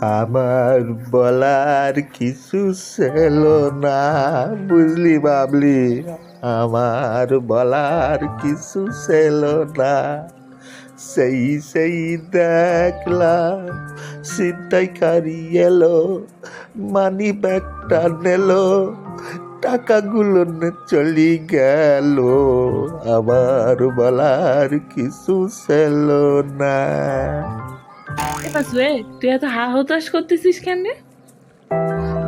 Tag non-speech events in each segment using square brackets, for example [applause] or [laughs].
আমার বলার কিছু ছিল না। বুঝলি বাবলি? আমার বলার কিছু ছিল না। সেই সেই দেখলাম ছিনতাইকারী এলো মানি ব্যাগটা নিলো, টাকাগুলো চলি গেল। আমার বলার কিছু ছিল না। এবার তুই এত হা হতাশ করতেছিস কেন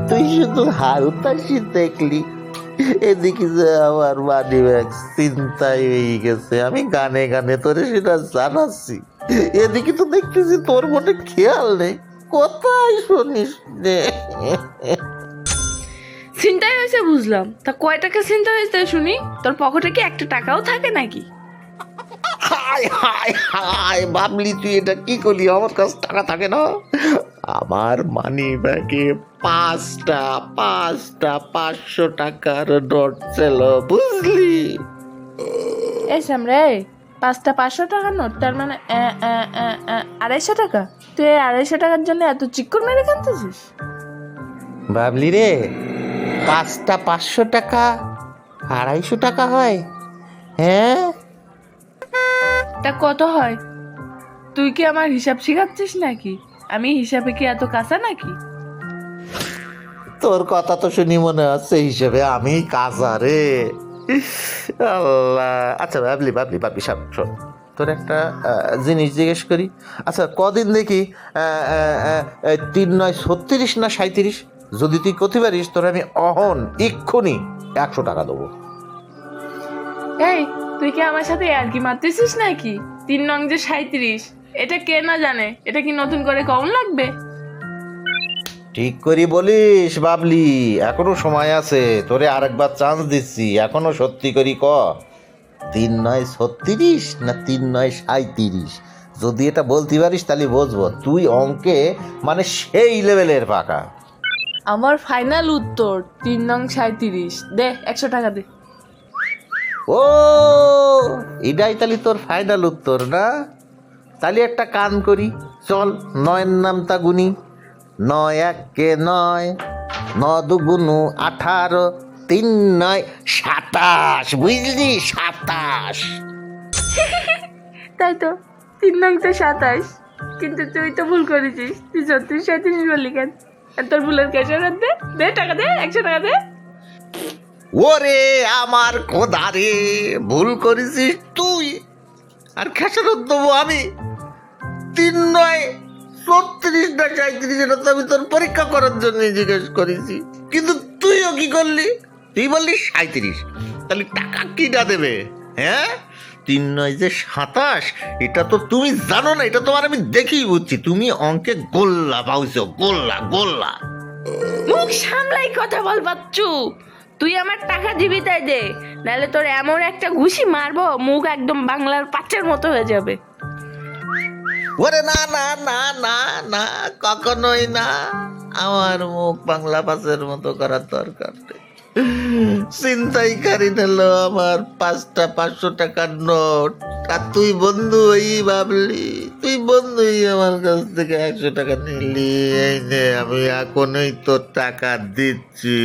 তুই শুধু হারুতাসি দেখলি। এদিকে যে আমার মানি ব্যাগ চিন্তায় হয়ে গেছে। আমি গানে গানে তোরে সেটা জানাচ্ছি। এদিকে তো দেখতেছি তোর মনে খেয়াল নেই। কোথায় শুনিস নে। চিন্তাই হয়েছে বুঝলাম। তা কয় টাকা চিন্তা হয়েছে শুনি? তোর পকেটে কি একটা টাকাও থাকে নাকি? হায় হায় হায় ভাবলি তুই এটা কি করলি? আমার কাছে টাকা থাকে না। আমার মানি ব্যাগে পাঁচটা পাঁচটা পাঁচশো টাকার নোট ছিল বুঝলি? এই রে পাঁচটা পাঁচশো টাকা নোট তার মানে আড়াইশো টাকা? তুই এই আড়াইশো টাকার জন্য এত চিক্কর মেরে কানতেছিস ভাবলি রে পাঁচটা পাঁচশো টাকা আড়াইশো টাকা হয়? হ্যাঁ? তা কত হয়? তুই কি আমার হিসাব শিখাচ্ছিস নাকি? আমি হিসাবে কি এত কাঁচা নাকি? তোর কথা তো শুনি মনে হচ্ছে হিসেবে আমি কাজা রে। আল্লাহ। আচ্ছা ভাবলি ভাবলি ভাবলি সব শোন। তোর একটা জিনিস জিজ্ঞেস করি। আচ্ছা কদিন দেখি তিন নয় ছত্রিশ না সাঁত্রিশ যদি তুই করতে পারিস তোর আমি অহন এক্ষুনি একশো টাকা দেবো। এই তুই কি আমার সাথে আর কি মারতেছিস নাকি? তিন নং যে সাঁত্রিশ এটা কে না জানে? এটা কি নতুন করে কম লাগবে? ঠিক করি বলিস বাবলি। এখনও সময় আছে তোরে আরেকবার চান্স দিচ্ছি। এখনও সত্যি করি ক? তিন নয় ছত্রিশ না তিন নয় সাঁত্রিশ যদি এটা বলতে পারিস তাহলে বুঝব। তুই অঙ্কে মানে সেই লেভেলের পাকা। আমার ফাইনাল উত্তর তিন নং সাঁত্রিশ দে একশো টাকা দে। ও, এটাই তাহলে তোর ফাইনাল উত্তর, না? তাহলে একটা কান করি, চল, নয়ের নামটা গুনি। নয় একে নয়, ন দুগুনু আঠারো, তিন নয় সাতাশ, বুঝলি? সাতাশ। [laughs] তাই তো, তিন নয় তো সাতাশ। কিন্তু তুই তো ভুল করেছিস, তুই ছত্রিশ সাঁত্রিশ বললি কেন? তোর ভুলের দে দে টাকা দে, একশো টাকা দে। ওরে আমার খোদা রে, ভুল করেছিস তুই। আর খেসারত দেবো আমি। তিন নয়, ছত্রিশ না সাঁত্রিশ এটা তো আমি তোর পরীক্ষা করার জন্য জিজ্ঞেস করেছি। কিন্তু তুইও কি করলি? তুই বললি সাঁত্রিশ তাহলে টাকা কিটা দেবে? হ্যাঁ? তিন নয় যে সাতাশ, এটা তো তুমি জানো না, এটা তোমার আমি দেখেই বুঝছি। তুমি অঙ্কে গোল্লা পাউছো গোল্লা গোল্লা। মুখ সামলাই কথা বল, বাচ্চু। তুই আমার টাকা দিবি তাই দে। নাহলে তোর এমন একটা ঘুষি মারবো মুখ একদম বাংলার পাঁচের মতো হয়ে যাবে। ওরে না না না না না কখনোই না। আমার মুখ বাংলা পাশের মতো করার দরকার নেই। [laughs] চিন্তাইকারী নিল আমার পাঁচটা পাঁচশো টাকার নোট। আর তুই বন্ধু ওই ভাবলি, তুই বন্ধুই আমার কাছ থেকে একশো টাকা নিলি, এই নে, আমি এখনই তোর টাকা দিচ্ছি।